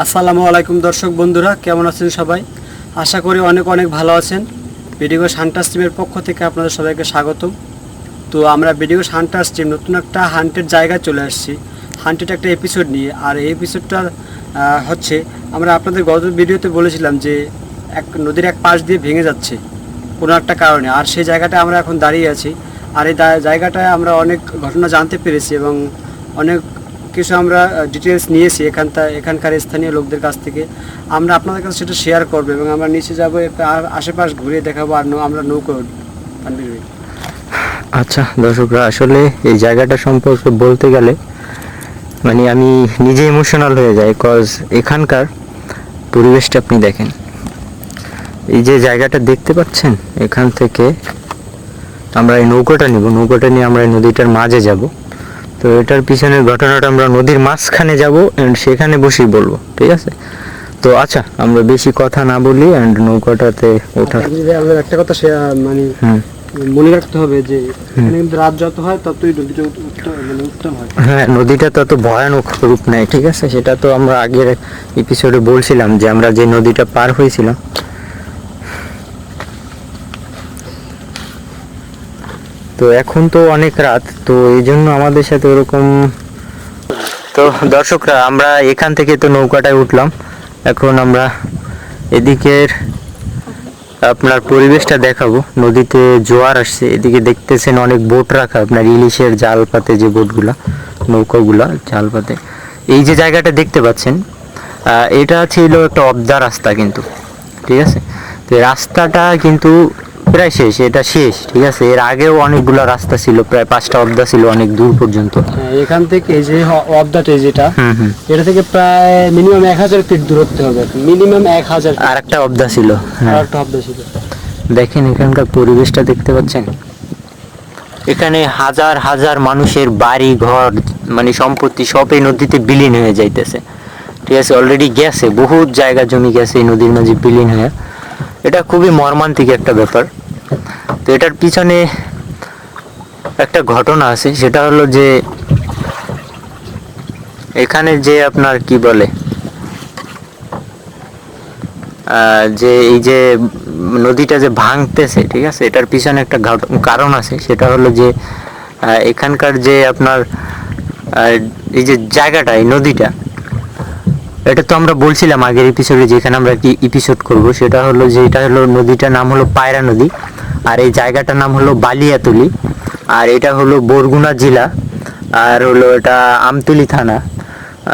আসসালামু আলাইকুম দর্শক বন্ধুরা, কেমন আছেন সবাই? আশা করি অনেক অনেক ভালো আছেন। ভিডিও হান্টার টিমের পক্ষ থেকে আপনাদের সবাইকে স্বাগতম। তো আমরা ভিডিও হান্টার টিম নতুন একটা হান্টের জায়গায় চলে আসছি। হান্টেড একটা এপিসোড নিয়ে। আর এই এপিসোডটা হচ্ছে, আমরা আপনাদের গত ভিডিওতে বলেছিলাম যে এক নদীর এক পাশ দিয়ে ভেঙে যাচ্ছে কোনো একটা কারণে। আর সেই জায়গাটা আমরা এখন দাঁড়িয়ে আছি। আর এই জায়গাটায় আমরা অনেক ঘটনা জানতে পেরেছি এবং অনেক কিছু আমরা ডিটেলস নিয়েছি এখানটা এখানকার স্থানীয় লোকদের কাছ থেকে। আমরা আপনাদের কাছে সেটা শেয়ার করব এবং আমরা নিচে যাব আশেপাশ ঘুরে দেখাবো আর আমরা নৌকো। আচ্ছা দর্শকরা, আসলে এই জায়গাটা সম্পর্কে বলতে গেলে মানে আমি নিজে ইমোশনাল হয়ে যাই কজ এখানকার পরিবেশটা আপনি দেখেন। এই যে জায়গাটা দেখতে পাচ্ছেন, এখান থেকে আমরা এই নৌকোটা নিব। নৌকোটা নিয়ে আমরা এই নদীটার মাঝে যাব। তো এটার পিছনের ঘটনাটা আমরা নদীর মাঝখানে যাব অ্যান্ড সেখানে বসেই বলব ঠিক আছে? তো আচ্ছা আমরা বেশি কথা না বলি অ্যান্ড নৌকাটাতে আমাদের একটা কথা শেয়ার মানে মনে রাখতে হবে যে রাত যত হয় ততই নদীটা উত- উত্তম মানে উত্তম হয়। হ্যাঁ নদীটা তত ভয়ানক রূপ নেয় ঠিক আছে? সেটা তো আমরা আগের এপিসোডে বলছিলাম যে আমরা যে নদীটা পার হয়েছিলাম তো এখন তো অনেক রাত, তো এই জন্য আমাদের সাথে ওরকম তো দর্শকরা, আমরা এখান থেকে তো নৌকাটায় উঠলাম। এখন আমরা এদিকের আপনার পরিবেশটা দেখাবো। নদীতে জোয়ার আসছে, এদিকে দেখতেছেন অনেক বোট রাখা, আপনার ইলিশের জাল পাতে যে বোটগুলা, নৌকাগুলা জাল পাতে এই যে জায়গাটা দেখতে পাচ্ছেন এটা ছিল একটা অবদা রাস্তা কিন্তু, ঠিক আছে? তো রাস্তাটা কিন্তু প্রায় শেষ এটা শেষ ঠিক আছে? এর আগেও অনেকগুলো রাস্তা ছিল প্রায় পাঁচটা অবদা ছিল অনেক দূর পর্যন্ত। হ্যাঁ, এখান থেকে এই যে অবদাটে যেটা এটা থেকে প্রায় মিনিমাম এক হাজার ফিট দূরত্ব হবে মিনিমাম এক হাজার আর একটা অবদা ছিল হ্যাঁ। আর একটা অবদা ছিল। দেখেন এখানকার পরিবেশটা দেখতে পাচ্ছেন? এখানে হাজার হাজার মানুষের বাড়ি ঘর মানে সম্পত্তি সব এই নদীতে বিলীন হয়ে যাইতেছে। ঠিক আছে অলরেডি গেছে বহুত জায়গা জমি গেছে এই নদীর মাঝে বিলীন হয়ে। এটা খুবই মর্মান্তিক একটা ব্যাপার। তো এটার পিছনে একটা ঘটনা আছে, সেটা হলো যে এখানে যে আপনার কি বলে যে এই যে নদীটা যে ভাঙতেছে, ঠিক আছে, এটার পিছনে একটা কারণ আছে, সেটা হলো যে এখানকার যে আপনার এই যে জায়গাটা, এই নদীটা, এটা তো আমরা বলছিলাম আগের এপিসোডে যেখানে আমরা কি এপিসোড করব, সেটা হলো যে, এটা হলো নদীটার নাম হলো পায়রা নদী। আর এই জায়গাটার নাম হলো বালিয়াতলি। আর এটা হলো বরগুনা জেলা। আর হলো এটা আমতলি থানা।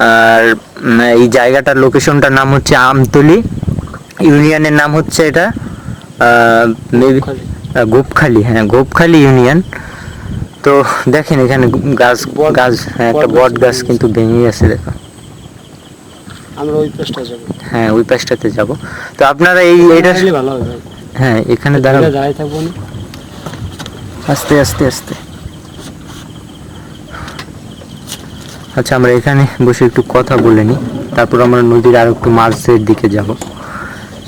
আর এই জায়গাটার লোকেশনটার নাম হচ্ছে আমতলি। ইউনিয়নের নাম হচ্ছে এটা গোপখালি। হ্যাঁ গোপখালি ইউনিয়ন তো দেখেন এখানে গাছ গাছ হ্যাঁ একটা বট গাছ কিন্তু ভেঙে গেছে দেখো। আমরা ওই পেশটা যাব। হ্যাঁ ওই পাশটাতে যাব। তো আপনারা এই এটা ভালো হবে। হ্যাঁ এখানে এটা দাঁড়াই থাকব না আস্তে আস্তে আস্তে। আচ্ছা আমরা এখানে বসে একটু কথা বলে নিই। তারপর আমরা নদীর আর একটু মাঝের দিকে যাব।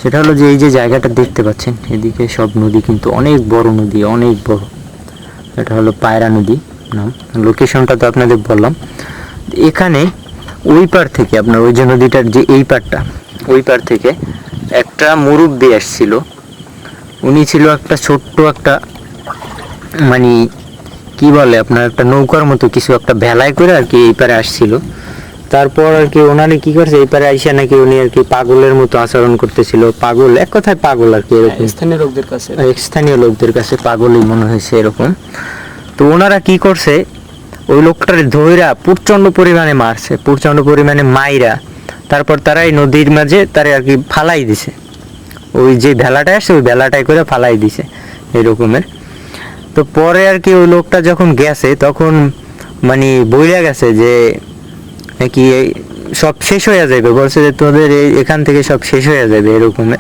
সেটা হলো যে এই যে জায়গাটা দেখতে পাচ্ছেন এদিকে সব নদী কিন্তু অনেক বড় নদী অনেক বড়। এটা হলো পায়রা নদী নাম। লোকেশনটা তো আপনাদের বললাম। এখানে ওই পার থেকে আপনার ওই যে নদীটার যে এই পারটা ওই পার থেকে একটা মুরব্বী আসছিল। উনি ছিল একটা ছোট্ট একটা মানে কি বলে আপনার একটা নৌকার মতো কিছু একটা ভেলায় করে আর কি এই পারে আসছিল। তারপর আর কি ওনারে কি করছে এই পারে আইসা নাকি উনি আর কি পাগলের মতো আচরণ করতেছিল। পাগল এক কথায় পাগল আর কি এরকম। স্থানীয় লোকদের কাছে? স্থানীয় লোকদের কাছে পাগলই মনে হয়েছে এরকম। তো ওনারা কি করছে ওই লোকটার ধৈরা প্রচণ্ড পরিমাণে মারছে প্রচণ্ড পরিমাণে মাইরা। তারপর তারা এই নদীর মাঝে তারা আর কি ফালাই দিছে। ওই যে ভেলাটা আসছে ওই ভেলাটাই করে ফালাই দিছে এরকমের। তো পরে আর কি ওই লোকটা যখন গেছে তখন মানে বইলা গেছে যে নাকি সব শেষ হয়ে যাবে বলছে যে তোদের এই- এখান থেকে সব শেষ হয়ে যাবে এরকমের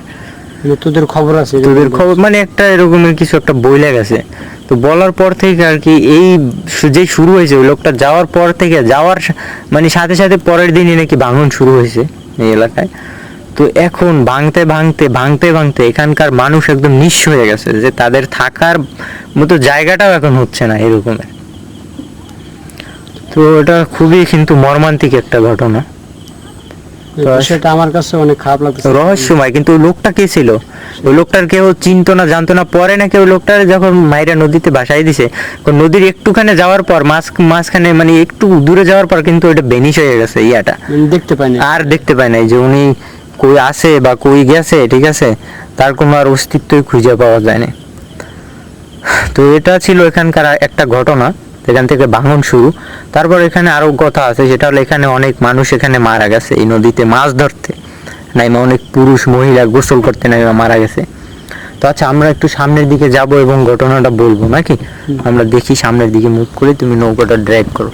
তোদের খবর আছে তোদের খবর মানে একটা এরকমের কিছু একটা বইলে গেছে। তো বলার পর থেকে আর কি এই যে শুরু হয়েছে ওই লোকটা যাওয়ার পর থেকে যাওয়ার মানে সাথে সাথে পরের দিনই নাকি ভাঙন শুরু হয়েছে এই এলাকায়। তো এখন ভাঙতে ভাঙতে ভাঙতে ভাঙতে এখানকার মানুষ একদম নিঃস্ব হয়ে গেছে যে তাদের থাকার মতো জায়গাটাও এখন হচ্ছে না এরকমের। তো এটা খুবই কিন্তু মর্মান্তিক একটা ঘটনা। বিষয়টা আমার কাছে অনেক খারাপ রহস্যময় কিন্তু ওই লোকটা কে ছিল? ওই লোকটার কেউ চিনতো না জানতো না পরে নাকি ওই লোকটার যখন মাইরা নদীতে ভাসাই দিছে নদীর একটুখানে যাওয়ার পর মাঝ মাঝখানে মানে একটু দূরে যাওয়ার পর কিন্তু ওটা বেনিশ হয়ে গেছে ইয়াটা। দেখতে পাইনি আর দেখতে পাই নাই যে উনি কই আছে বা কই গেছে, ঠিক আছে? তার কোনো আর অস্তিত্বই খুঁজে পাওয়া যায় না তো এটা ছিল এখানকার একটা ঘটনা, এখান থেকে ভাঙন শুরু। তারপর এখানে আরও কথা আছে, সেটা হলো এখানে অনেক মানুষ এখানে মারা গেছে, এই নদীতে মাছ ধরতে। নাইমা অনেক পুরুষ মহিলা গোসল করতে নাইমা মারা গেছে। তো আচ্ছা আমরা একটু সামনের দিকে যাব এবং ঘটনাটা বলব নাকি আমরা দেখি সামনের দিকে মুভ করে তুমি নৌকাটা ড্রাইভ করো।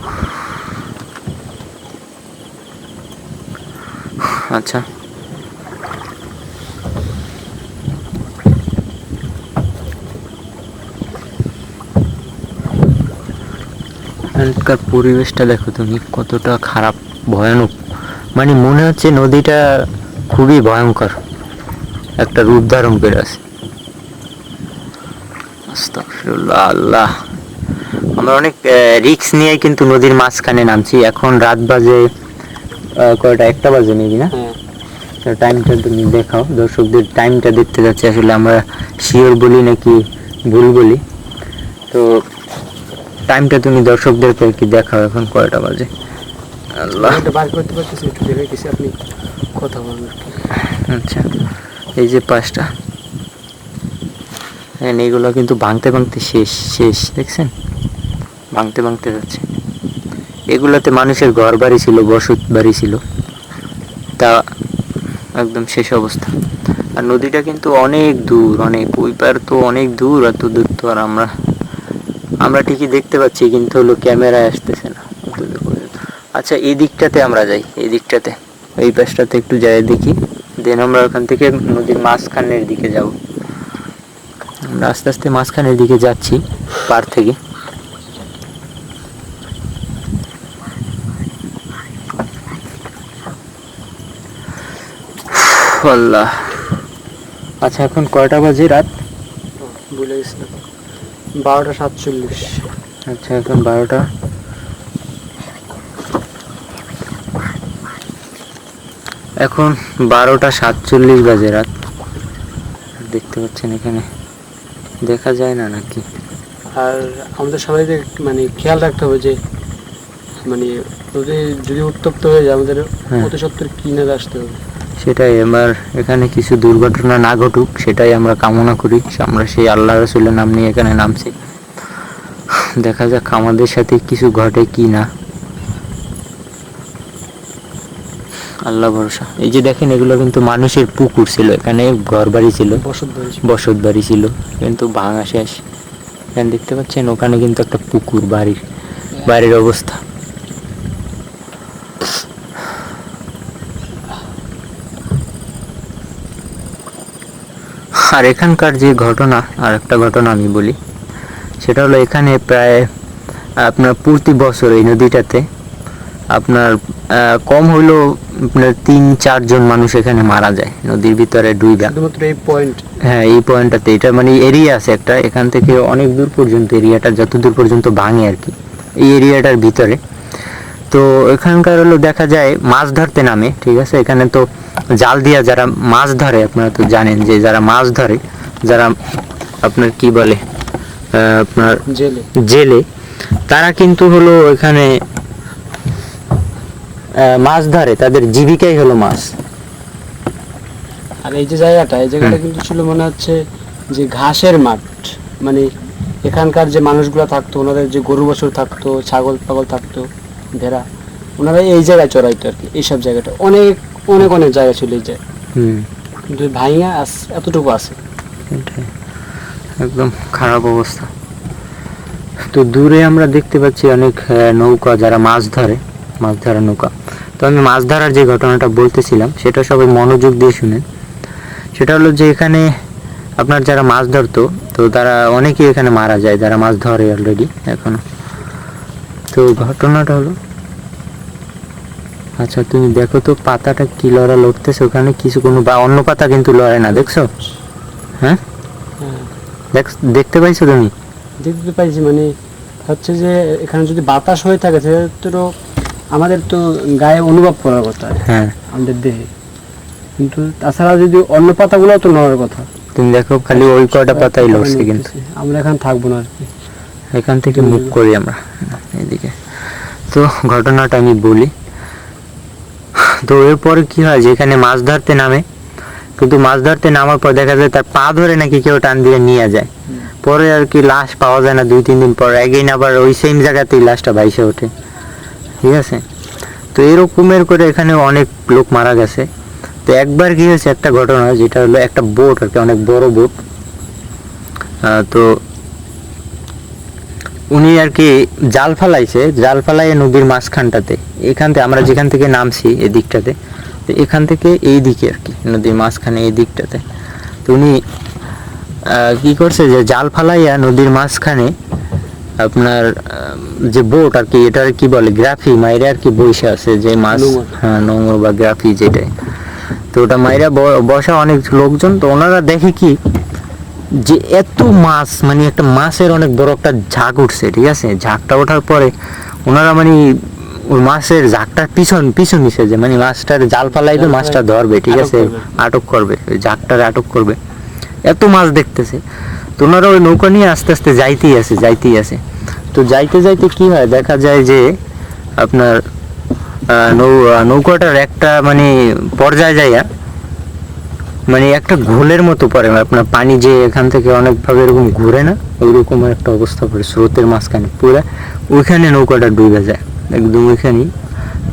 আচ্ছা। এখানকার পরিবেশটা দেখো তুমি কতটা খারাপ ভয়ানক। মানে মনে হচ্ছে নদীটা খুবই ভয়ঙ্কর। একটা রূপ ধারণ করে আছে। আল্লাহ। আমরা অনেক রিক্স নিয়ে কিন্তু নদীর মাঝখানে নামছি। এখন রাত বাজে কয়টা? একটা বাজে নাকি না? হ্যাঁ। টাইমটা তুমি দেখাও। দর্শকদের টাইমটা দেখতে যাচ্ছি। আসলে আমরা শিওর বলি নাকি ভুল বলি। তো টাইমটা তুমি দর্শকদেরকে কি দেখাও এখন? কয়টা বাজে? আল্লাহ। বার করতে পারতেছি একটু গেছি আপনি কথা বলবেন আচ্ছা এই যে পাঁচটা। হ্যাঁ এইগুলো কিন্তু ভাঙতে ভাঙতে শেষ শেষ দেখছেন? ভাঙতে ভাঙতে যাচ্ছে। এগুলোতে মানুষের ঘর বাড়ি ছিল বসত বাড়ি ছিল। তা একদম শেষ অবস্থা। আর নদীটা কিন্তু অনেক দূর অনেক ওই পার তো অনেক দূর এত দূর তো আর আমরা আমরা ঠিকই দেখতে পাচ্ছি, কিন্তু হলো ক্যামেরায় আসতেছে না। আচ্ছা এই দিকটাতে আমরা যাই, এই দিকটাতে। এই পাশটাতে একটু যাই দেখি। দেন আমরা ওখান থেকে নদীর মাঝখানের দিকে যাব। আমরা আস্তে আস্তে মাঝখানের দিকে যাচ্ছি, পার থেকে। আচ্ছা এখন কয়টা বাজে রাত? ভুলে গেছিলাম। বারোটা সাতচল্লিশ। আচ্ছা এখন বারোটা। এখন বারোটা সাতচল্লিশ বাজে রাত। দেখতে পাচ্ছেন এখানে। দেখা যায় না নাকি? আর আমাদের সবাইকে মানে খেয়াল রাখতে হবে যে মানে যদি যদি উত্তপ্ত হয়ে যায় আমাদের হ্যাঁ। অতি সত্তর কিনে আসতে হবে। সেটাই আমার এখানে কিছু দুর্ঘটনা না ঘটুক সেটাই আমরা কামনা করি। আমরা সেই আল্লাহ রসুলের নাম নিয়ে এখানে নামছি। দেখা যাক আমাদের সাথে কিছু ঘটে কি না। আল্লাহ ভরসা। এই যে দেখেন এগুলো কিন্তু মানুষের পুকুর ছিল এখানে ঘর বাড়ি ছিল বসত বাড়ি বসত বাড়ি ছিল কিন্তু ভাঙা শেষ। এখানে দেখতে পাচ্ছেন ওখানে কিন্তু একটা পুকুর বাড়ির বাড়ির অবস্থা। আর এখানকার যে ঘটনা আর একটা ঘটনা আমি বলি সেটা হলো এখানে প্রায় আপনার প্রতি বছর এই নদীটাতে আপনার কম হইলেও আপনার তিন চারজন মানুষ এখানে মারা যায়। নদীর ভিতরে ডুইবা শুধুমাত্র এই পয়েন্ট হ্যাঁ এই পয়েন্টটাতে। এটা মানে এরিয়া আছে একটা। এখান থেকে অনেক দূর পর্যন্ত এরিয়াটা যত দূর পর্যন্ত ভাঙে আর কি এই এরিয়াটার ভিতরে। তো এখানকার হলো দেখা যায় মাছ ধরতে নামে ঠিক আছে? এখানে তো জাল দিয়া যারা মাছ ধরে আপনারা তো জানেন যে যারা মাছ ধরে যারা আপনার কি বলে আপনার জেলে। তারা কিন্তু হলো এখানে মাছ ধরে তাদের জীবিকাই হলো মাছ। আর এই যে জায়গাটা এই জায়গাটা কিন্তু ছিল মনে হচ্ছে যে ঘাসের মাঠ। মানে এখানকার যে মানুষগুলো থাকতো ওনাদের যে গরু বছর থাকতো ছাগল পাগল থাকতো ভেড়া ওনারা এই জায়গায় চড়াইতো আর কি এইসব জায়গাটা। অনেক অনেক অনেক জায়গা এই যায়। হুম। কিন্তু ভাইয়া এতটুকু আছে। একদম খারাপ অবস্থা। তো দূরে আমরা দেখতে পাচ্ছি অনেক নৌকা যারা মাছ ধরে মাছ ধরা নৌকা। তো আমি মাছ ধরার যে ঘটনাটা বলতেছিলাম সেটা সবাই মনোযোগ দিয়ে শুনেন। সেটা হলো যে এখানে আপনার যারা মাছ ধরতো তো তারা অনেকেই এখানে মারা যায় যারা মাছ ধরে অলরেডি এখনও। তো ঘটনাটা হলো আচ্ছা তুমি দেখো তো পাতাটা কি লড়া লড়তেছে? ওখানে কিছু কোনো বা অন্য পাতা কিন্তু লড়ে না দেখছ? হ্যাঁ? হ্যাঁ। দেখ দেখতে পাইছো তুমি? দেখতে পাইছি মানে হচ্ছে যে এখানে যদি বাতাস হয়ে থাকে সেক্ষেত্রে আমাদের তো গায়ে অনুভব করার কথা হ্যাঁ। আমাদের দেহে। কিন্তু তাছাড়া যদি অন্য পাতাগুলো তো নেওয়ার কথা। তুমি দেখো খালি ওই কয়টা পাতাই লড়ছে কিন্তু। আমরা এখানে থাকব না আর কি। এখান থেকে মুভ করি আমরা এদিকে। তো ঘটনাটা আমি বলি। তো এরপরে কি হয় যে এখানে মাছ ধরতে নামে, কিন্তু মাছ ধরতে নামার পর দেখা যায় তার পা ধরে নাকি কেউ টান দিয়ে নিয়ে যায়। পরে আর কি লাশ পাওয়া যায় না, দুই, তিন দিন পর এগেইন আবার ওই সেম জায়গাতেই লাশটা ভাইসে ওঠে। ঠিক আছে? তো এরকমের করে এখানে অনেক লোক মারা গেছে। তো একবার কি হয়েছে একটা ঘটনা, যেটা হলো একটা বোট আর কি, অনেক বড় বোট। তো উনি আর কি জাল ফালাইছে, জাল ফালাই নদীর মাঝখানটাতে। এখান থেকে আমরা যেখান থেকে নামছি এদিকটাতে তো এখান থেকে এই দিকে আর কি নদীর মাঝখানে এই দিকটাতে। তো উনি কি করছে যে জাল ফালাইয়া নদীর মাঝখানে আপনার যে বোট আর কি এটার কি বলে গ্রাফি মাইরে আর কি বসে আছে যে মাছ হ্যাঁ নোংর বা গ্রাফি যেটাই। তো ওটা মাইরা বসা অনেক লোকজন তো ওনারা দেখে কি যে এত মাছ মানে একটা মাছের অনেক বড় একটা ঝাঁক উঠছে ঠিক আছে? ঝাঁকটা ওঠার পরে ওনারা মানে মাছের ঝাঁকটার পিছন পিছন নিছে যে মানে মাছটার জাল ফালাইবে মাছটা ধরবে ঠিক আছে? আটক করবে ওই ঝাঁকটার আটক করবে। এত মাছ দেখতেছে। তো ওনারা ওই নৌকা নিয়ে আস্তে আস্তে যাইতেই আছে যাইতেই আছে। তো যাইতে যাইতে কি হয়? দেখা যায় যে আপনার নৌ নৌকাটার একটা মানে পর্যায়ে যাইয়া মানে একটা ঘোলের মতো পড়ে। আপনার পানি যে এখান থেকে অনেকভাবে এরকম ঘুরে না ওইরকম একটা অবস্থা পড়ে স্রোতের মাঝখানে পুরো ওইখানে নৌকাটা ডুবে যায়। একদম ওইখানেই।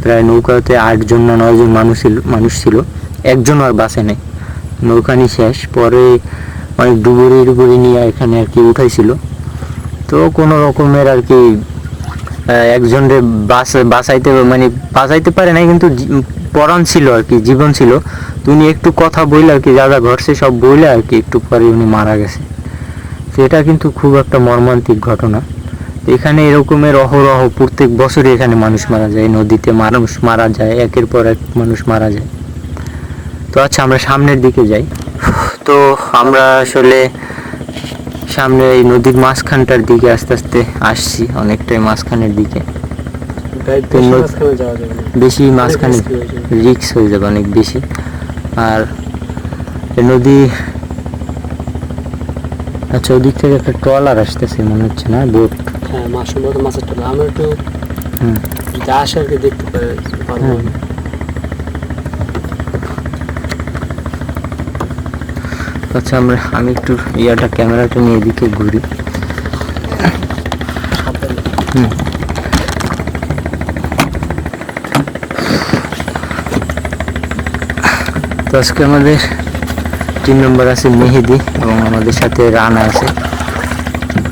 প্রায় নৌকাতে আটজন না নয়জন মানুষ ছিল মানুষ ছিল। একজন আর বাসে নেই। নৌকানি শেষ। পরে অনেক ডুবুরি ডুবুরি নিয়ে এখানে আর কি উঠাইছিল। তো কোনো রকমের আর কি একজনরে বাস বাঁচাইতে মানে বাঁচাইতে পারে নাই, কিন্তু পরাণ ছিল আর কি, জীবন ছিল। উনি একটু কথা বইলে আর কি, যা যা ঘটছে সব বইলে আর কি একটু পরে উনি মারা গেছে। এটা কিন্তু খুব একটা মর্মান্তিক ঘটনা। এখানে এরকমের অহরহ প্রত্যেক বছরই এখানে মানুষ মারা যায় নদীতে মানুষ মারা যায় একের পর এক মানুষ মারা যায় তো আচ্ছা আমরা সামনের দিকে যাই তো আমরা আসলে সামনে এই নদীর মাঝখানটার দিকে আস্তে আস্তে আসছি অনেকটাই মাঝখানের দিকে। বেশি মাঝখানে। রিক্স হয়ে যাবে অনেক বেশি আর নদী আচ্ছা ওদিক থেকে একটা ট্রলার আসতেছে মনে হচ্ছে না? বোট। হ্যাঁ মাছ সম্ভবত মাছের টাকা আমরা একটু হুম। যদি আসে আর কি দেখতে পারে পারব। আচ্ছা আমরা আমি একটু ইয়াটা ক্যামেরাটা নিয়ে এদিকে ঘুরি। হুম। তো আজকে আমাদের তিন নম্বর আছে মেহেদি এবং আমাদের সাথে রানা আছে।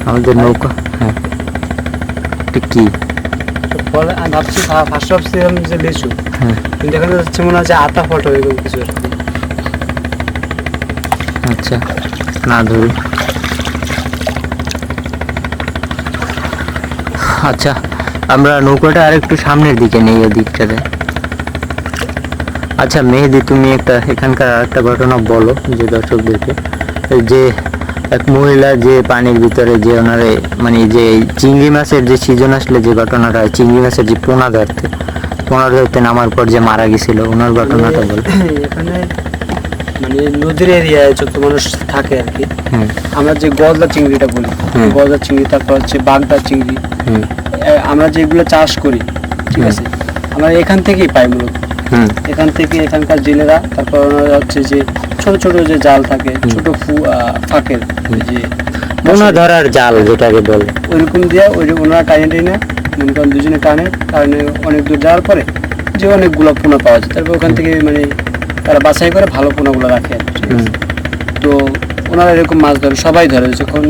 আমাদের নৌকা হ্যাঁ। এটা কি? ভাবছি ফার্স্ট ভাবছিলাম যে লিচু হ্যাঁ। কিন্তু এখানে হচ্ছে মনে হচ্ছে আতা ফটো এরকম কিছু আচ্ছা না ধরি। আচ্ছা আমরা নৌকাটা আর একটু সামনের দিকে নেই দিকটাতে আচ্ছা মেহেদি তুমি একটা এখানকার আরেকটা ঘটনা বলো যে দর্শকদেরকে। যে এক মহিলা যে পানির ভিতরে যে ওনারে মানে যে চিংড়ি মাছের যে সিজন আসলে যে ঘটনাটা হয় চিংড়ি মাছের যে পোনা ধরতে পোনা ধরতে নামার পর যে মারা গেছিল ওনার ঘটনাটা বলো। এখানে মানে নদীর এরিয়ায় যত মানুষ থাকে আর কি আমরা যে গলদা চিংড়িটা বলি। গলদা চিংড়ি তারপর হচ্ছে বাগদা চিংড়ি। আমরা যেগুলো চাষ করি ঠিক আছে আমরা এখান থেকেই পাই মূলত। এখান থেকে এখানকার জেলেরা তারপর ওনারা হচ্ছে যে ছোট ছোট যে জাল থাকে। ছোট ফাঁকের ওই যে পোনা ধরার জাল যেটাকে বলে। ওইরকম দিয়ে ওই যে ওনারা টাইনে টাইনে মনে করেন দুজনে টানে টানে অনেক দূর যাওয়ার পরে যে অনেকগুলো পোনা পাওয়া যায়। তারপর ওখান থেকে মানে তারা বাছাই করে ভালো পোনাগুলো রাখে তো ওনারা এরকম মাছ ধরে সবাই ধরে। যখন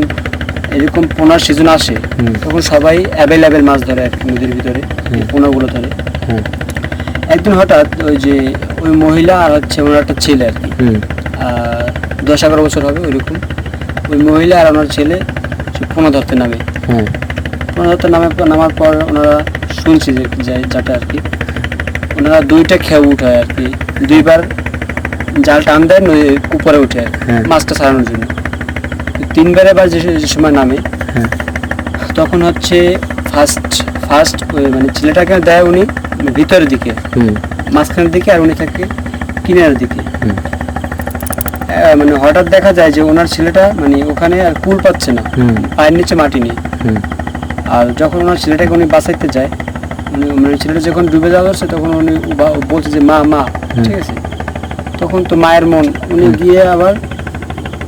এরকম পোনার সিজন আসে তখন সবাই অ্যাভেলেবেল মাছ ধরে আর কি নদীর ভিতরে পোনাগুলো ধরে। একদিন হঠাৎ ওই যে ওই মহিলা আর হচ্ছে ওনার একটা ছেলে আর কি। দশ এগারো বছর হবে ওইরকম। ওই মহিলা আর ওনার ছেলে পোনা ধরতে নামে। হুম পোনা ধরতে নামে নামার পর ওনারা শুনছি যে যাটা আর কি। ওনারা দুইটা খেয়ে উঠায় আর কি। দুইবার জাল টান দেয় উপরে উঠে আর হ্যাঁ। মাছটা ছাড়ানোর জন্য। তিনবার এবার যে যে সময় নামে হ্যাঁ। তখন হচ্ছে ফার্স্ট ফার্স্ট মানে ছেলেটাকে দেয় উনি ভিতরের দিকে মাঝখানের দিকে আর উনি থাকে কিনারের দিকে। মানে হঠাৎ দেখা যায় যে ওনার ছেলেটা মানে ওখানে আর কুল পাচ্ছে না পায়ের নিচে মাটি নেই। আর যখন ওনার ছেলেটাকে উনি বাঁচাইতে যায় উনি মানে ছেলেটা যখন ডুবে যাওয়া হচ্ছে তখন উনি বলছে যে মা মা ঠিক আছে? তখন তো মায়ের মন উনি গিয়ে আবার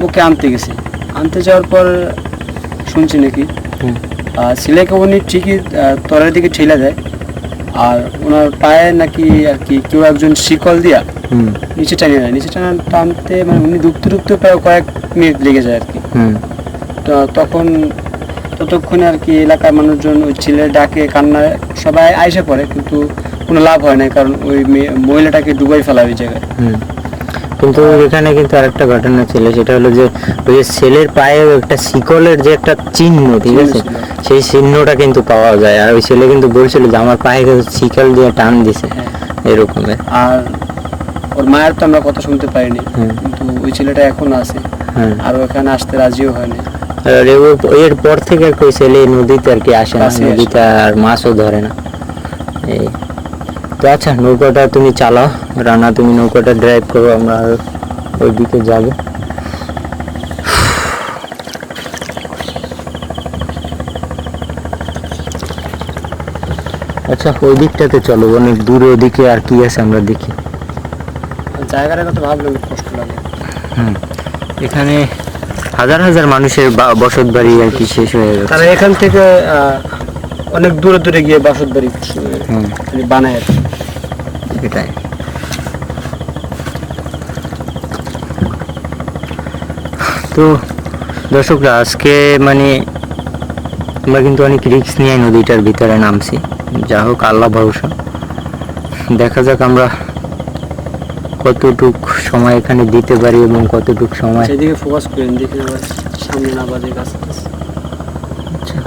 ওকে আনতে গেছে। আনতে যাওয়ার পর শুনছি নাকি ছেলেকে উনি ঠিকই তলের দিকে ঠেলে দেয়। আর ওনার পায়ে নাকি আর কি কেউ একজন শিকল দিয়া হুম। নিচে টানিয়ে দেয় নিচে টানা টানতে মানে উনি ডুবতে ডুবতে প্রায় কয়েক মিনিট লেগে যায় আর কি। হুম। তো তখন ততক্ষণে আর কি এলাকার মানুষজন ওই ছেলে ডাকে কান্না সবাই আইসে পড়ে কিন্তু কোনো লাভ হয় না কারণ ওই মহিলাটাকে ডুবাই ফেলা ওই জায়গায়। হুম। কিন্তু এখানে কিন্তু আরেকটা ঘটনা ছিল সেটা হলো যে ওই যে ছেলের পায়ে একটা শিকলের যে একটা চিহ্ন ঠিক আছে? সেই চিহ্নটা কিন্তু পাওয়া যায়। আর ওই ছেলে কিন্তু বলছিল যে আমার পায়ে কিন্তু শিকল দিয়ে টান দিছে। হ্যাঁ। এরকমের আর ওর মায়ের তো আমরা কথা শুনতে পাইনি কিন্তু ওই ছেলেটা এখন আছে। হ্যাঁ আর ওখানে আসতে রাজিও হয়নি। আর এর- পর থেকে আর কি ছেলে নদীতে আর কি আসে না আসে। নদীতে আর মাছও ধরে না। এই। তো আচ্ছা নৌকাটা তুমি চালাও রানা তুমি নৌকাটা ড্রাইভ করো আমরা আর ওইদিকে যাব। আচ্ছা ওই দিকটাতে চলো অনেক দূরে ওদিকে আর কি আছে আমরা দেখি। জায়গাটা কথা ভাবলে আমার কষ্ট লাগে। হুম এখানে হাজার হাজার মানুষের বসত বাড়ি আর কি শেষ হয়ে গেছে তারা এখান থেকে অনেক দূরে দূরে গিয়ে বাসত বাড়ি বানায় আর। এটাই। তো দর্শকরা আজকে মানে আমরা কিন্তু অনেক রিস্ক নিয়ে নদীটার ভিতরে নামছি। যা হোক আল্লাহ ভরসা। দেখা যাক আমরা কতটুক সময় এখানে দিতে পারি এবং কতটুক সময় সেদিকে ফোকাস করেন দেখে সামনে না বাজে গাছ গাছ। আচ্ছা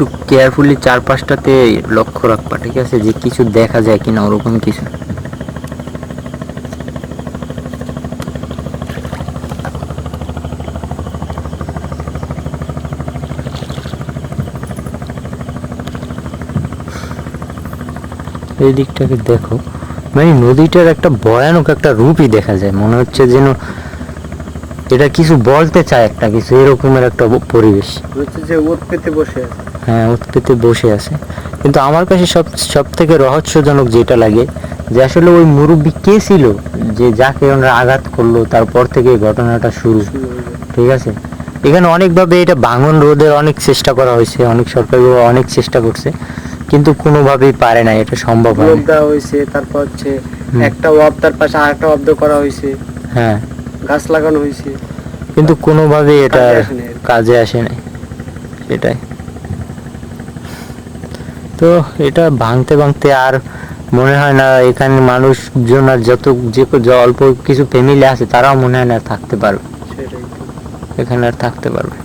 একটু কেয়ারফুলি চারপাশটাতে লক্ষ্য রাখবা, ঠিক আছে? যে কিছু দেখা যায় কিনা, ওরকম কিছু। এই দিকটাকে দেখো। মানে নদীটার একটা ভয়ানক একটা রূপই দেখা যায়। মনে হচ্ছে যেন এটা কিছু বলতে চায় একটা কিছু, এরকমের একটা পরিবেশ। হচ্ছে যে ওর পেতে বসে আছে। হ্যাঁ উৎপেতে বসে আছে। কিন্তু আমার কাছে সব সব থেকে রহস্যজনক যেটা লাগে যে আসলে ওই মুরব্বী কে ছিল? যে যাকে ওনারা আঘাত করল তারপর থেকে ঘটনাটা শুরু। হয়ে। ঠিক আছে? এখানে অনেকভাবে এটা ভাঙন রোধের অনেক চেষ্টা করা হয়েছে অনেক সরকার অনেক চেষ্টা করছে কিন্তু কোনোভাবেই পারে না এটা সম্ভব হয় দেওয়া হয়েছে তারপর হচ্ছে একটা ওয়াব তার পাশে আরেকটা ওয়াব করা হয়েছে। হ্যাঁ। গাছ লাগানো হয়েছে। কিন্তু কোনোভাবেই এটা কাজে আসে নাই। কাজে আসে নাই সেটাই। তো এটা ভাঙতে ভাঙতে আর মনে হয় না এখানে মানুষজন আর যত যে অল্প কিছু ফ্যামিলি আছে তারাও মনে হয় না থাকতে পারবে। এখানে আর থাকতে পারবে।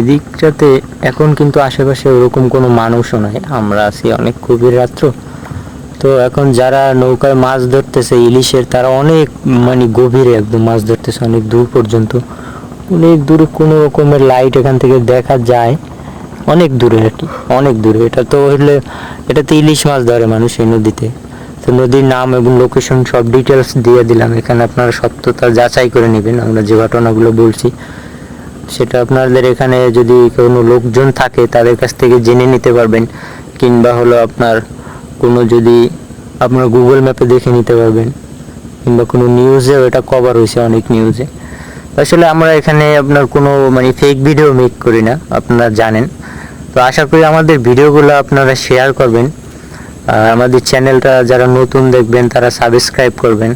এদিকটাতে এখন কিন্তু আশেপাশে ওরকম কোনো মানুষও নাই। আমরা আছি অনেক গভীর রাত্র। তো এখন যারা নৌকায় মাছ ধরতেছে, ইলিশের, তারা অনেক মানে গভীরে একদম মাছ ধরতেছে, অনেক দূর পর্যন্ত। অনেক দূরে কোনো রকমের লাইট এখান থেকে দেখা যায়। অনেক দূরে আর কি, অনেক দূরে। এটা তো হলে এটাতে ইলিশ মাছ ধরে মানুষ এই নদীতে। তো নদীর নাম এবং লোকেশন সব ডিটেলস দিয়ে দিলাম। এখানে আপনারা সত্যতা যাচাই করে নেবেন। আমরা যে ঘটনাগুলো বলছি, সেটা আপনাদের এখানে যদি কোনো লোকজন থাকে, তাদের কাছ থেকে জেনে নিতে পারবেন। কিংবা হলো আপনার কোনো যদি আপনার গুগল ম্যাপে দেখে নিতে পারবেন, কিংবা কোনো নিউজে এটা কভার হয়েছে অনেক নিউজে আসলে আমরা এখানে আপনার কোনো মানে ফেক ভিডিও মেক করি না, আপনারা জানেন। তো আশা করি আমাদের ভিডিওগুলো আপনারা শেয়ার করবেন। আর আমাদের চ্যানেলটা যারা নতুন দেখবেন, তারা সাবস্ক্রাইব করবেন।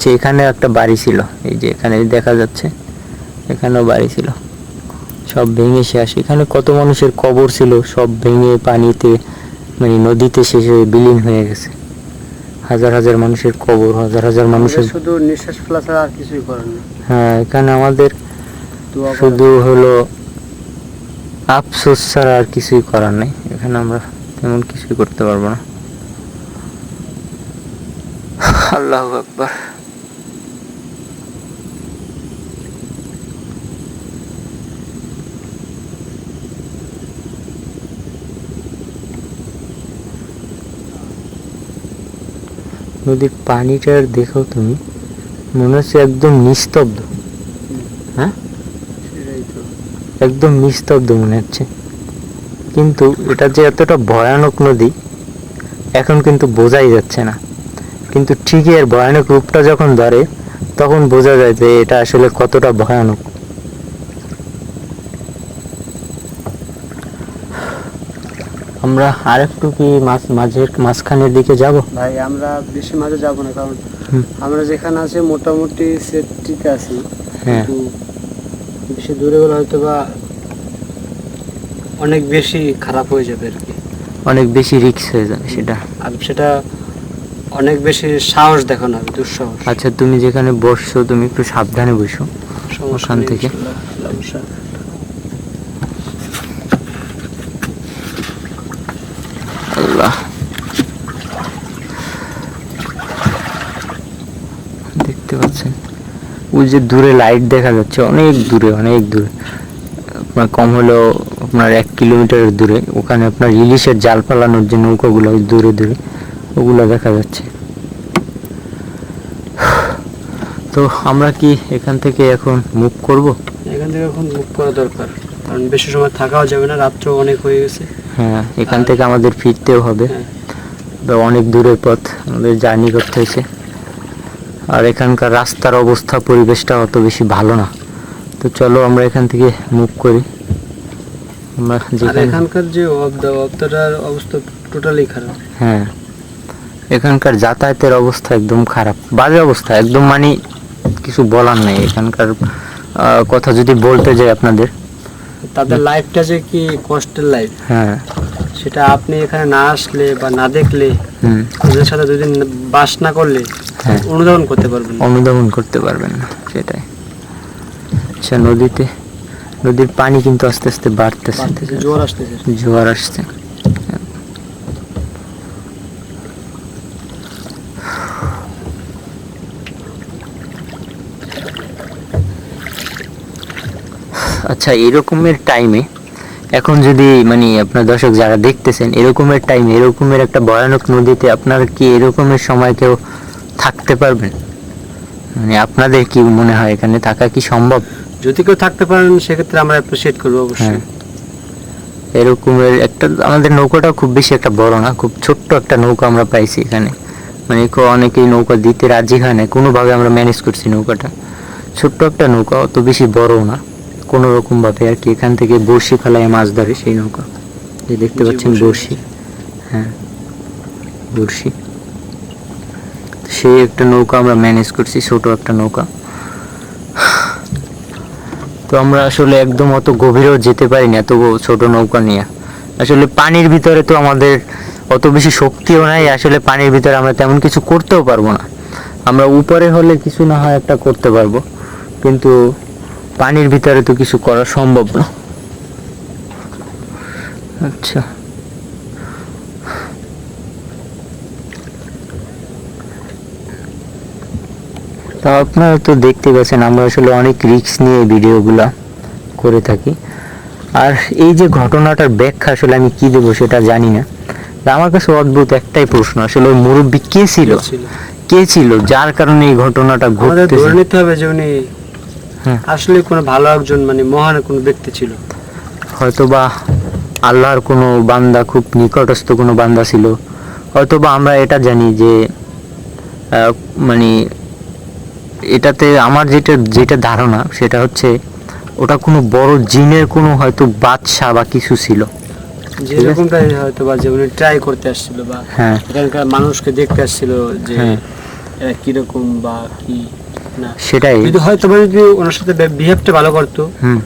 যে এখানে একটা বাড়ি ছিল, এই যে এখানে দেখা যাচ্ছে, এখানেও বাড়ি ছিল। সব ভেঙে শেষ। এখানে কত মানুষের কবর ছিল সব ভেঙে পানিতে মানে নদীতে শেষে বিলীন হয়ে গেছে। হাজার হাজার মানুষের কবর হাজার হাজার মানুষের শুধু নিঃশ্বাস ফেলা ছাড়া আর কিছুই করার নেই। হ্যাঁ এখানে আমাদের শুধু হলো আফসোস ছাড়া আর কিছুই করার নেই। এখানে আমরা তেমন কিছুই করতে পারব না। আল্লাহ আকবার। নদীর পানিটার দেখো তুমি মনে হচ্ছে একদম নিস্তব্ধ। হ্যাঁ? একদম নিস্তব্ধ মনে হচ্ছে। কিন্তু এটা যে এতটা ভয়ানক নদী এখন কিন্তু বোঝাই যাচ্ছে না। কিন্তু ঠিকই এর ভয়ানক রূপটা যখন ধরে তখন বোঝা যায় যে এটা আসলে কতটা ভয়ানক। আমরা আরেকটু কি মাছ মাঝের মাঝখানের দিকে যাব? ভাই আমরা বেশি মাঝে যাব না কারণ আমরা যেখানে আছি মোটামুটি ঠিক আছে। হ্যাঁ। বেশি দূরে গেলে হয়তো বা অনেক বেশি খারাপ হয়ে যাবে আর কি। অনেক বেশি রিক্স হয়ে যাবে সেটা। আর সেটা অনেক বেশি সাহস দেখানো হবে দুঃসাহস। আচ্ছা তুমি যেখানে বসছো তুমি একটু সাবধানে বসো। সমস্যা ওখান থেকে? সমস্যা আল্লাহ দেখতে পাচ্ছেন ওই যে দূরে লাইট দেখা যাচ্ছে অনেক দূরে অনেক দূরে। আপনার কম হলেও আপনার এক কিলোমিটারের দূরে। ওখানে আপনার ইলিশের জাল পালানোর যে নৌকাগুলো ওই দূরে দূরে ওগুলো দেখা যাচ্ছে। তো আমরা কি এখান থেকে এখন মুভ করব? এখান থেকে এখন বুক করা দরকার। কারণ বেশি সময় থাকাও যাবে না রাত্র অনেক হয়ে গেছে। হ্যাঁ এখান থেকে আমাদের ফিরতেও হবে। হ্যাঁ। তো অনেক দূরের পথ আমাদের জার্নি করতে হয়েছে। আর এখানকার রাস্তার অবস্থা পরিবেশটা অত বেশি ভালো না। তো চলো আমরা এখান থেকে মুভ করি। আমরা এখানকার যে অবদা অবদাটার অবস্থা টোটালি খারাপ। হ্যাঁ। এখানকার যাতায়াতের অবস্থা একদম খারাপ। বাজে অবস্থা একদম মানে কিছু বলার নেই। এখানকার কথা যদি বলতে যাই আপনাদের। তাদের লাইফটা যে কি কষ্টের লাইফ হ্যাঁ। সেটা আপনি এখানে না আসলে বা না দেখলে ওদের সাথে দুদিন বাস না করলে অনুধাবন করতে পারবেন। অনুধাবন করতে পারবেন না সেটাই। আচ্ছা নদীতে নদীর পানি কিন্তু আস্তে আস্তে বাড়তেছে, জোয়ার আসতেছে। জোয়ার আসছে। আচ্ছা এরকমের টাইমে এখন যদি মানে আপনার দর্শক যারা দেখতেছেন এরকমের টাইমে এরকমের একটা ভয়ানক নদীতে আপনার কি এরকমের সময় কেউ থাকতে পারবেন? মানে আপনাদের কি মনে হয় এখানে থাকা কি সম্ভব? যদি কেউ থাকতে পারেন সেক্ষেত্রে আমরা অ্যাপ্রিসিয়েট করব অবশ্যই। হ্যাঁ। এরকমের একটা আমাদের নৌকাটাও খুব বেশি একটা বড় না খুব ছোট্ট একটা নৌকা আমরা পাইছি এখানে। মানে অনেকেই নৌকা দিতে রাজি হয় না কোনোভাবে আমরা ম্যানেজ করছি নৌকাটা। ছোট্ট একটা নৌকা অত বেশি বড় না। কোনো রকম ভাবে আর কি এখান থেকে বড়শি ফেলায় মাছ ধরে সেই নৌকা। যে দেখতে পাচ্ছেন। বড়শি। হ্যাঁ। বড়শি। সেই একটা নৌকা আমরা ম্যানেজ করছি, ছোট একটা নৌকা। তো আমরা আসলে একদম অত গভীরেও যেতে পারি না ছোট নৌকা নিয়ে। আসলে পানির ভিতরে তো আমাদের অত বেশি শক্তিও নাই, আসলে পানির ভিতরে আমরা তেমন কিছু করতেও পারব না। আমরা উপরে হলে কিছু না হয় একটা করতে পারব, কিন্তু পানির ভিতরে তো কিছু করা সম্ভব না। আচ্ছা তা আপনারা তো দেখতে পাচ্ছেন আমরা আসলে অনেক রিস্ক নিয়ে ভিডিওগুলা করে থাকি। আর এই যে ঘটনাটার ব্যাখ্যা আসলে আমি কি দেবো সেটা জানি না। আমার কাছে অদ্ভুত একটাই প্রশ্ন আসলে ওই মুরব্বী কে ছিল। কে ছিল? যার কারণে এই ঘটনাটা ধরে নিতে হবে যে উনি হ্যাঁ। আসলে কোনো ভালো একজন মানে মহান কোনো ব্যক্তি ছিল। হয়তো বা আল্লাহর কোনো বান্দা খুব নিকটস্থ কোনো বান্দা ছিল। হয়তো বা আমরা এটা জানি যে আহ, মানে এটাতে আমার যেটা যেটা ধারণা সেটা হচ্ছে ওটা কোনো বড় জিনের কোনো হয়তো বাদশা বা কিছু ছিল। যেরকমটাই হয়তো বা যে উনি ট্রাই করতে আসছিল বা হ্যাঁ। এখানকার মানুষকে দেখতে আসছিল যে হ্যাঁ। এরা কীরকম বা কি না। সেটাই। যদি হয়তো বা যদি ওনার সাথে বিহেভটা ভালো করতো হুম।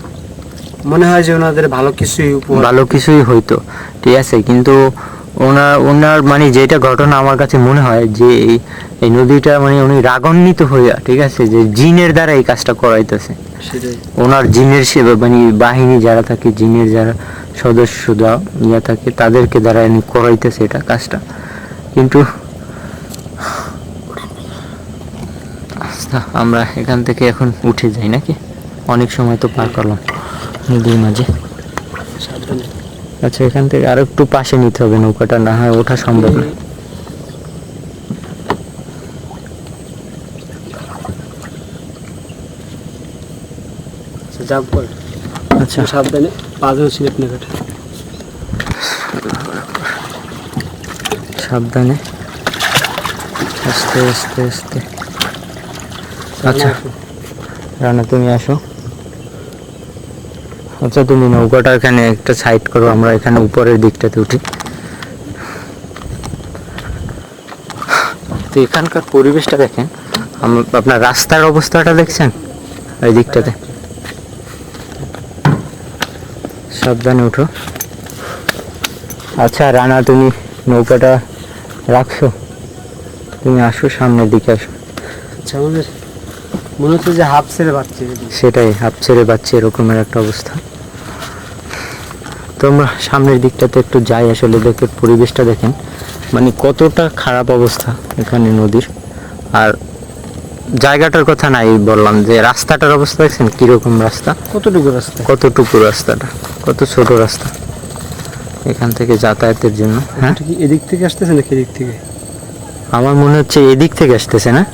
মনে হয় যে ওনাদের ভালো কিছুই ভালো কিছুই হইতো ঠিক আছে কিন্তু ওনার ওনার মানে যেটা ঘটনা আমার কাছে মনে হয় যে এই এই নদীটা মানে উনি রাগান্বিত হইয়া ঠিক আছে যে জিনের দ্বারা এই কাজটা করাইতেছে। ওনার জিনের সেবা মানে বাহিনী যারা থাকে জিনের যারা সদস্যরা ইয়া থাকে তাদেরকে দ্বারা উনি করাইতেছে এটা কাজটা। কিন্তু আচ্ছা, আমরা এখান থেকে এখন উঠে যাই নাকি? অনেক সময় তো পার করলাম নদীর মাঝে। আচ্ছা এখান থেকে আরও একটু পাশে নিতে হবে নৌকাটা না হয় ওঠা সম্ভব না। আচ্ছা জাম্প করে আচ্ছা। সাবধানে পাঁচজন স্লিপ না কাটে সাবধানে। আস্তে আস্তে আস্তে। আচ্ছা। রানা তুমি আসো। আচ্ছা তুমি নৌকাটা এখানে একটা সাইড করো আমরা এখানে উপরের দিকটাতে উঠি। তো এখানকার পরিবেশটা দেখেন আপনার রাস্তার অবস্থাটা দেখছেন? ওই দিকটাতে। সাবধানে উঠো। আচ্ছা রানা তুমি নৌকাটা রাখছো। তুমি আসো সামনের দিকে আসো। আচ্ছা আমাদের মনে হচ্ছে যে হাফ ছেড়ে পাচ্ছি সেটাই হাফ ছেড়ে পাচ্ছে এরকমের একটা অবস্থা। তো আমরা সামনের দিকটাতে একটু যাই আসলে দেখে পরিবেশটা দেখেন। মানে কতটা খারাপ অবস্থা এখানে নদীর। আর জায়গাটার কথা নাই বললাম যে রাস্তাটার অবস্থা দেখছেন? কীরকম রাস্তা? কতটুকু রাস্তা? কতটুকু রাস্তাটা? কত ছোট রাস্তা এখান থেকে যাতায়াতের জন্য হ্যাঁ? এদিক থেকে আসতেছে নাকি এদিক থেকে? আমার মনে হচ্ছে এদিক থেকে আসতেছে না?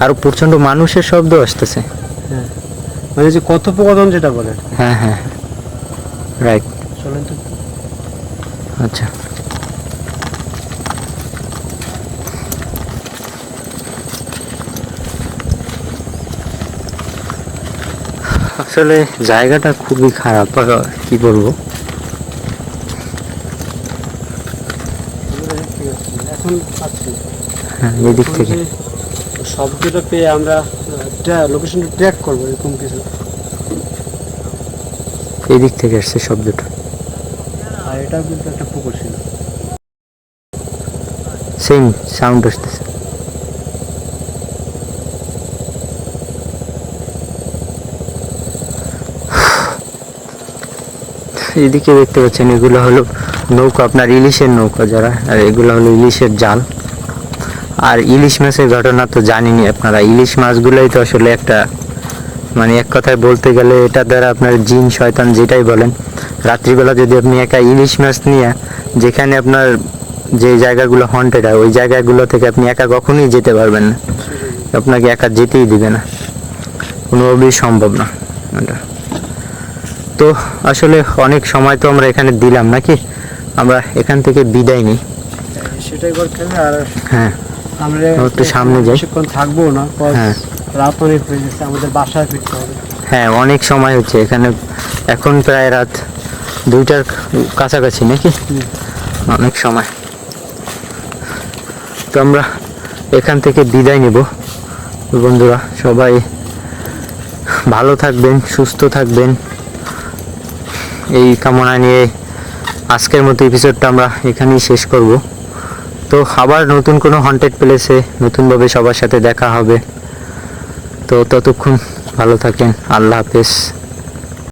আর প্রচণ্ড মানুষের শব্দ আসতেছে। হ্যাঁ। মানে যে কথোপকথন যেটা বলে। হ্যাঁ হ্যাঁ। রাইট চলেন তো। আচ্ছা। আসলে জায়গাটা খুবই খারাপ কি বলব? এখন হ্যাঁ এদিক থেকে। শব্দটা পেয়ে আমরা লোকেশনটা ট্র্যাক করব এরকম কিছু। এদিক থেকে আসছে শব্দটা। আর এটাও কিন্তু একটা পুকুর ছিল। সেম সাউন্ড আসতেছে। এদিকে দেখতে পাচ্ছেন এগুলো হলো নৌকা আপনার ইলিশের নৌকা যারা আর এগুলো হলো ইলিশের জাল। আর ইলিশ মাছের ঘটনা তো জানেনই আপনারা। ইলিশ মাছগুলোই তো আসলে একটা মানে এক কথায় বলতে গেলে এটা দ্বারা আপনার জিন শয়তান যেটাই বলেন রাত্রিবেলা যদি আপনি একা ইলিশ মাছ নিয়ে যেখানে আপনার যে জায়গাগুলো হন্টেড হয় ওই জায়গাগুলো থেকে আপনি একা কখনোই যেতে পারবেন না। আপনাকে একা যেতেই দিবে না। কোনোভাবেই সম্ভব না এটা। তো আসলে অনেক সময় তো আমরা এখানে দিলাম নাকি? আমরা এখান থেকে বিদায় নিই। সেটাই করতে আর হ্যাঁ আমরা একটু সামনে যাই। থাকব না। হ্যাঁ। রাত অনেক হয়ে গেছে আমাদের বাসায় ফিরতে হবে। হ্যাঁ অনেক সময় হচ্ছে। এখানে এখন প্রায় রাত দুইটার কাছাকাছি নাকি? অনেক সময়। তো আমরা এখান থেকে বিদায় নেব। বন্ধুরা সবাই ভালো থাকবেন সুস্থ থাকবেন। এই কামনা নিয়ে আজকের মতো এপিসোডটা আমরা এখানেই শেষ করব। তো আবার নতুন কোনো হন্টেড প্লেসে নতুনভাবে সবার সাথে দেখা হবে। তো ততক্ষণ ভালো থাকেন। আল্লাহ হাফেজ।